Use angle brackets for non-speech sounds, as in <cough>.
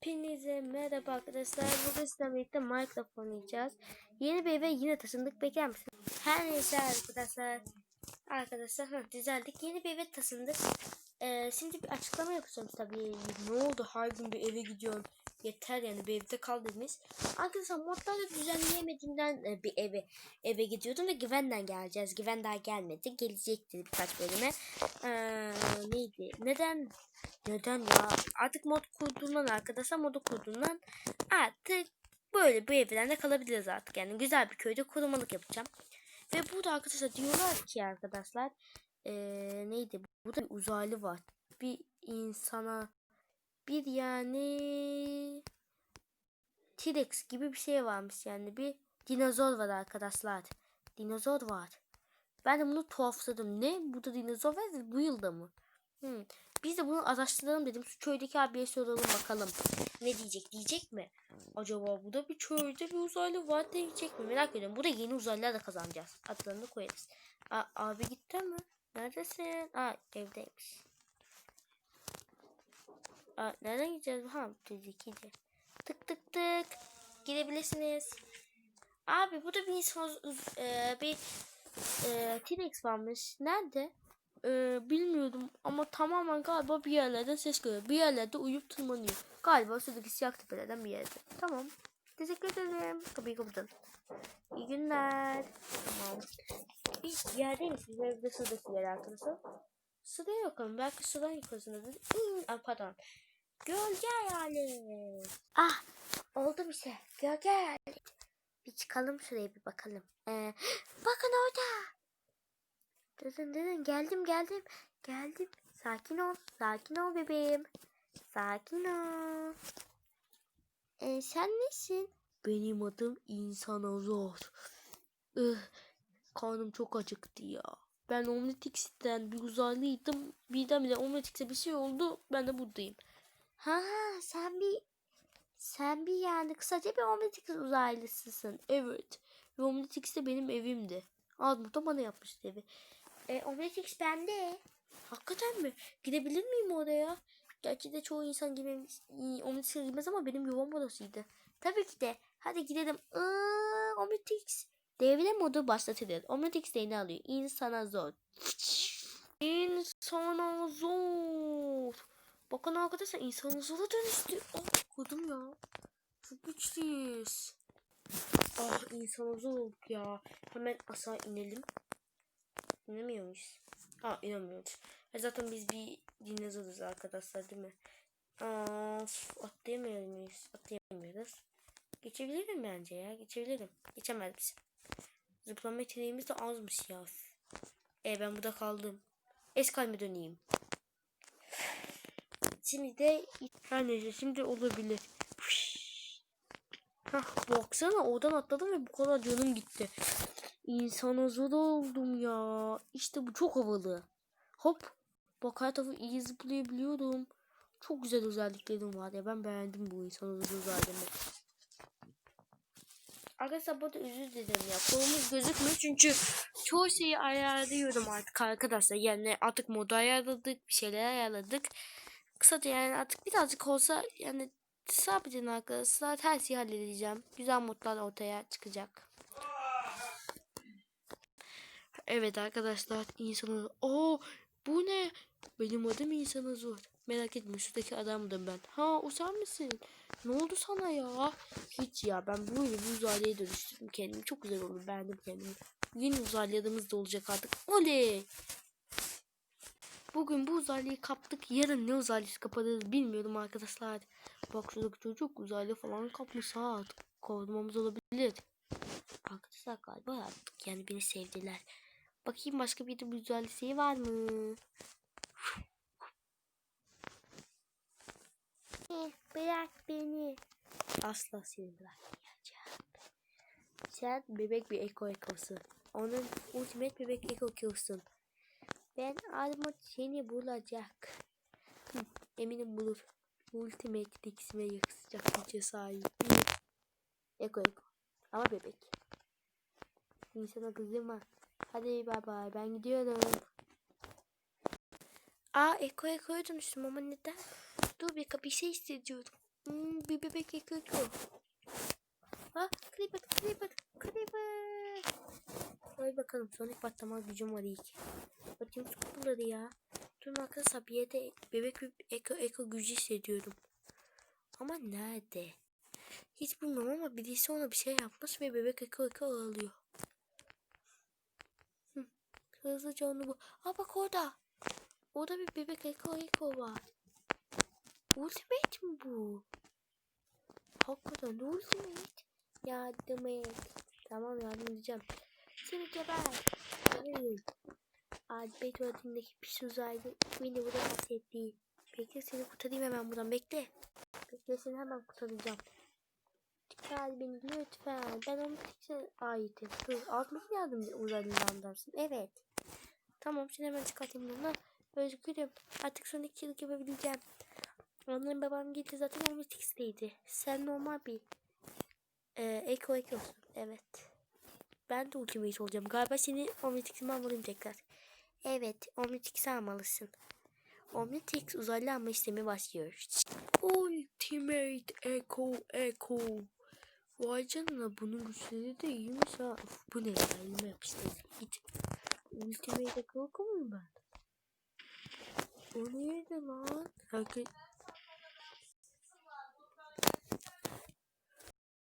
Hepinize merhaba arkadaşlar. Bugün sizlerle birlikte Minecraft oynayacağız. Yeni bir eve yine taşındık. Bekler misiniz? Her neyse arkadaşlar. Arkadaşlar hı, düzeldik. Yeni bir eve taşındık. Ee, şimdi bir açıklama yapacağım tabii. Ne oldu her gün bir eve gidiyorum. Yeter yani bir evde kal demiş. Arkadaşlar modlarda düzenleyemediğimden e, bir eve eve gidiyordum ve güvenden geleceğiz. Güven daha gelmedi. Gelecekti birkaç bölüme. Ee, neydi? Neden neden ya? Artık mod kurduğundan arkadaşlar modu kurduğundan artık böyle bu evlerde kalabiliriz artık. Yani güzel bir köyde korumalık yapacağım. Ve burada arkadaşlar diyorlar ki arkadaşlar ee, neydi? Burada bir uzaylı var. Bir insana bir yani T-Rex gibi bir şey varmış yani bir dinozor var arkadaşlar. Dinozor var. Ben de bunu tuhafladım. Ne? Burada dinozor var bu yılda mı? Hmm. Biz de bunu araştıralım dedim. Şu köydeki abiye soralım bakalım. Ne diyecek? Diyecek mi? Acaba burada bir köyde bir uzaylı var diyecek mi? Merak ediyorum. Burada yeni uzaylılar da kazanacağız. Adlarını koyarız. A abi gitti mi? Neredesin? Aa evdeymiş. Aa, nereden gideceğiz? Ha dedi gidi. Tık tık tık. Girebilirsiniz. Abi burada bir insan e, bir e, T-Rex varmış. Nerede? Ee, bilmiyordum tamamen galiba bir yerlerden ses geliyor. Bir yerlerde uyup tırmanıyor. Galiba şuradaki siyah tepelerden bir yerde. Tamam. Teşekkür ederim. Kapıyı kapatalım. İyi günler. Tamam. Bir yerde misiniz? Evde şuradaki yer arkadaşlar. Sıraya bakalım. Belki sıradan yukarısındadır. Hmm, pardon. Gölge yani. Ah oldu bir şey. Gölge hayali. Bir çıkalım şuraya bir bakalım. Ee, <gasps> bakın orada. Dedin dedin geldim geldim geldim. Sakin ol sakin ol bebeğim. Sakin ol. Ee, sen nesin? Benim adım İnsan Azor. Ih, karnım çok acıktı ya. Ben Omnitix'ten bir uzaylıydım. Birdenbire Omnitix'e bir şey oldu. Ben de buradayım. Ha sen bir sen bir yani kısaca bir Omnitix uzaylısısın. Evet. Ve Omnitix de benim evimdi. Azmut da bana yapmıştı evi. E, Omnitix bende. Hakikaten mi? Gidebilir miyim oraya? Gerçi de çoğu insan gibi Omnitix'e girmez ama benim yuvam orasıydı. Tabii ki de. Hadi gidelim. Iıı, Omnitix. Devre modu başlatılır. Omnitix de ne alıyor? İnsana zor. İnsana zor. Bakın arkadaşlar insana zora dönüştü. Oh kodum ya. Çok güçlüyüz. Ah insana zor ya. Hemen aşağı inelim. İnemiyor muyuz? Aa inemiyoruz. E zaten biz bir dinozoruz arkadaşlar değil mi? Aa, atlayamıyor muyuz? Atlayamıyoruz. Geçebilirim bence ya. Geçebilirim. Geçemez misin? Zıplama yeteneğimiz de azmış ya. E ben burada kaldım. Eskalme döneyim. Şimdi de her neyse şimdi olabilir. Hah baksana oradan atladım ve bu kadar canım gitti. İnsan azı oldum ya. İşte bu çok havalı. Hop. Bak her tarafı iyi zıplayabiliyorum. Çok güzel özelliklerim var ya. Ben beğendim bu insan azı özelliğini. Arkadaşlar burada özür dilerim ya. Kolumuz gözükmüyor çünkü çoğu şeyi ayarlıyorum artık arkadaşlar. Yani artık modu ayarladık. Bir şeyler ayarladık. Kısaca yani artık birazcık olsa yani sabredin arkadaşlar. Her şeyi halledeceğim. Güzel modlar ortaya çıkacak. Evet arkadaşlar insanı Oo bu ne? Benim adım insana zor. Merak etme şuradaki adamdım ben. Ha o sen misin? Ne oldu sana ya? Hiç ya ben böyle bir uzaylıya dönüştürdüm kendimi. Çok güzel oldu beğendim kendimi. Yeni uzaylılarımız da olacak artık. Oley! Bugün bu uzaylıyı kaptık. Yarın ne uzaylısı kaparız bilmiyorum arkadaşlar. Bak şuradaki çocuk uzaylı falan kapmış ha. Kovulmamız olabilir. Arkadaşlar galiba artık yani beni sevdiler. Bakayım başka bir şey var mı? Eh, Bırak beni. Asla seni bırakmayacağım. Sen bebek bir eko ekosun. Onun ultimate bebek eko ekosun. Ben Armut seni bulacak. Hı, eminim bulur. Ultimate dikisime yakışacak güce sahip. Eko eko. Ama bebek. İnsana kızma. Hadi bay bay ben gidiyorum. Aa Eko Eko'ya dönüştüm ama neden? Dur bir bir şey hissediyorum. Hmm, bir bebek yıkıyor. Ha, Creeper, Creeper, Creeper. Hadi bakalım Sonic patlama gücüm var iyi ki. Bakayım skullları ya. Dur arkadaşlar bir yerde bebek bir eko, eko gücü hissediyorum. Ama nerede? Hiç bilmiyorum ama birisi ona bir şey yapmış ve bebek eko eko ağlıyor. Hı. Hızlıca onu bu. Aa bak orada. Orada bir bebek eko eko var. Ultimate mi bu? Hakikaten ultimate. Yardım et. Tamam yardım edeceğim. Seni geber. Hayır. Abi tuvaletindeki pis uzaylı beni burada bahsetti. Bekle seni kurtarayım hemen buradan bekle. Bekle seni hemen kurtaracağım. Çıkar beni lütfen. Ben onun için aitim. Dur altına yardımcı uzaylıdan dersin. Evet. Tamam seni hemen çıkartayım buradan. Özgürüm. Artık iki yıllık yapabileceğim. Annem babam gitti zaten Omnitrix'teydi. Sen normal bir e, Eko Eko'sun. Evet. Ben de Ultimate olacağım. Galiba seni Omnitrix'ime almalıyım tekrar. Evet. Omnitrix'i almalısın. Omnitrix uzaylı alma işlemi başlıyor. Ultimate Echo Echo. Vay canına bunun güçleri de iyiymiş ha. Uf, bu ne ya elime yapıştı. Git. Ultimate Echo muyum ben? O neydi lan? Herkes